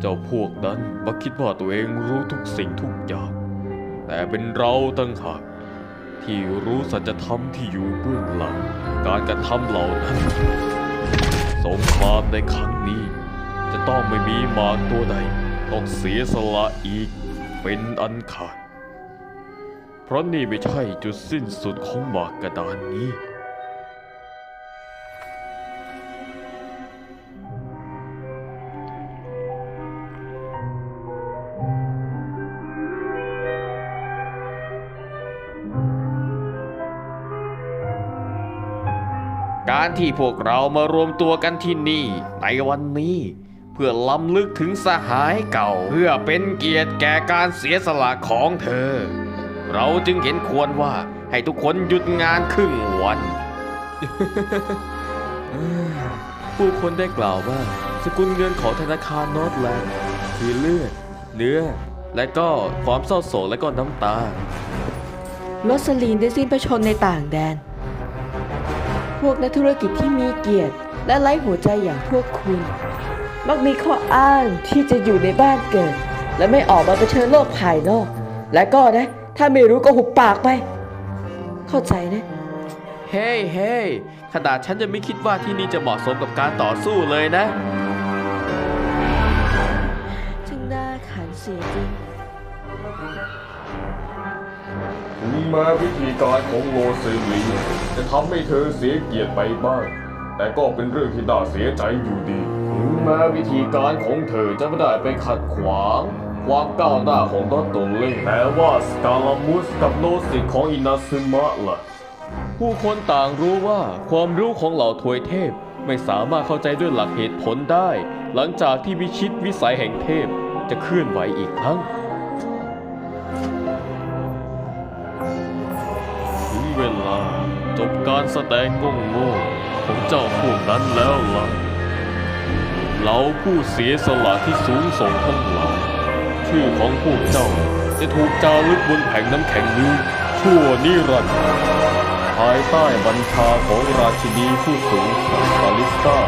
เจ้าพวกนั้นมักคิดว่าตัวเองรู้ทุกสิ่งทุกอย่าง แต่เป็นเราตั้งหากที่รู้สัจธรรมที่อยู่เบื้องหลัง การกระทำเหล่านั้น สงครามในครั้งนี้ จะต้องไม่มีมารตัวใดต้องเสียสละอีกเป็นอันขาด เพราะนี่ไม่ใช่จุดสิ้นสุดของหมากกระดานนี้ การที่พวกเรามารวมตัวกันที่นี่ ในวันนี้ เพื่อล้ำลึกถึงสหายเก่า เพื่อเป็นเกียรติแก่การเสียสละของเธอ เราจึงเห็นควรว่าให้ทุกคนหยุดงานครึ่งวันผู้คนได้กล่าวว่า สกุลเงินของธนาคารนอร์ทแลนด์คือเลือด เนื้อ และก็ความเศร้าโศกและก็น้ำตา โรสลีนได้สิ้นพระชนม์ในต่างแดน พวกนักธุรกิจที่มีเกียรติ และไร้หัวใจอย่างพวกคุณ มักมีข้ออ้างที่จะอยู่ในบ้านเกิด และไม่ออกมาเผชิญโลกภายนอก และก็นะ ถ้าไม่รู้ก็หุบปากไป เข้าใจนะ เฮ้ยเฮ้ยขนาดฉันจะไม่คิดว่าที่นี่จะเหมาะสมกับการต่อสู้เลยนะจึงน่าขันเสียจริงถึงแม้วิธีการของโลเซลีจะทำให้เธอเสียเกียรติไปบ้าง แต่ก็เป็นเรื่องที่น่าเสียใจอยู่ดี ถึงแม้วิธีการของเธอจะไม่ได้ไปขัดขวาง ความก้าวหน้าของดอตโตเล่แต่ว่าสกาลามุสกับโลสิตของอินาซึมะล่ะ ผู้คนต่างรู้ว่าความรู้ของเหล่าทวยเทพไม่สามารถเข้าใจด้วยหลักเหตุผลได้ หลังจากที่วิชิตวิสัยแห่งเทพจะเคลื่อนไหวอีกครั้ง เวลา จบการแสดงโง่ๆของเจ้าพวกนั้นแล้วล่ะเราผู้เสียสละที่สูงส่งทั้งหลายชื่อของพวกเจ้าจะถูกจารึกบนแผ่นน้ำแข็งนี้ชั่วนิรันดร์ภายใต้บัญชาของราชินีผู้สูงสักดิ์คาลิสตา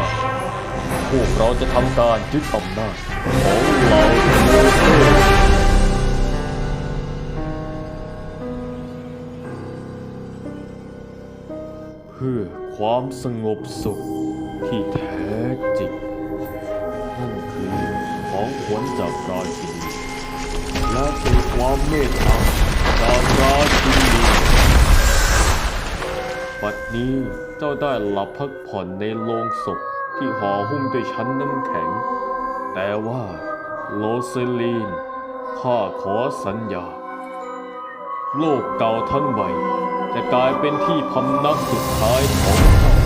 พวกเราจะทำการยึดอำนาจของเราโมเทพ ความสงบสุขที่แท้จริง นั่นคือของขวัญจากราชินีและคือความเมตตาจากราชินีบัดนี้เจ้าได้หลับพักผ่อนในโลงศพที่ห่อหุ้มด้วยชั้นน้ำแข็ง แต่ว่าโลเซลีนข้าขอสัญญา โลกเก่าทั้งใบ จะกลายเป็นที่พำนักสุดท้ายของเขา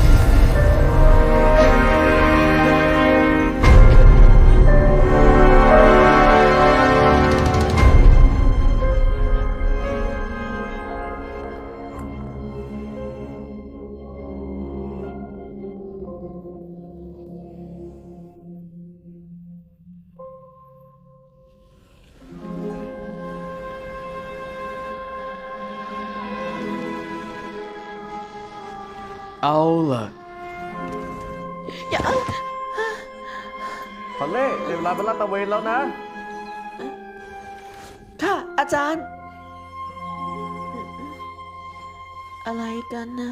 เอาล่ะอย่าพอลเล่เดี๋ยวเวลาเป็นลาดตระเวนแล้วนะ ค่ะอาจารย์ อะไรกันนะ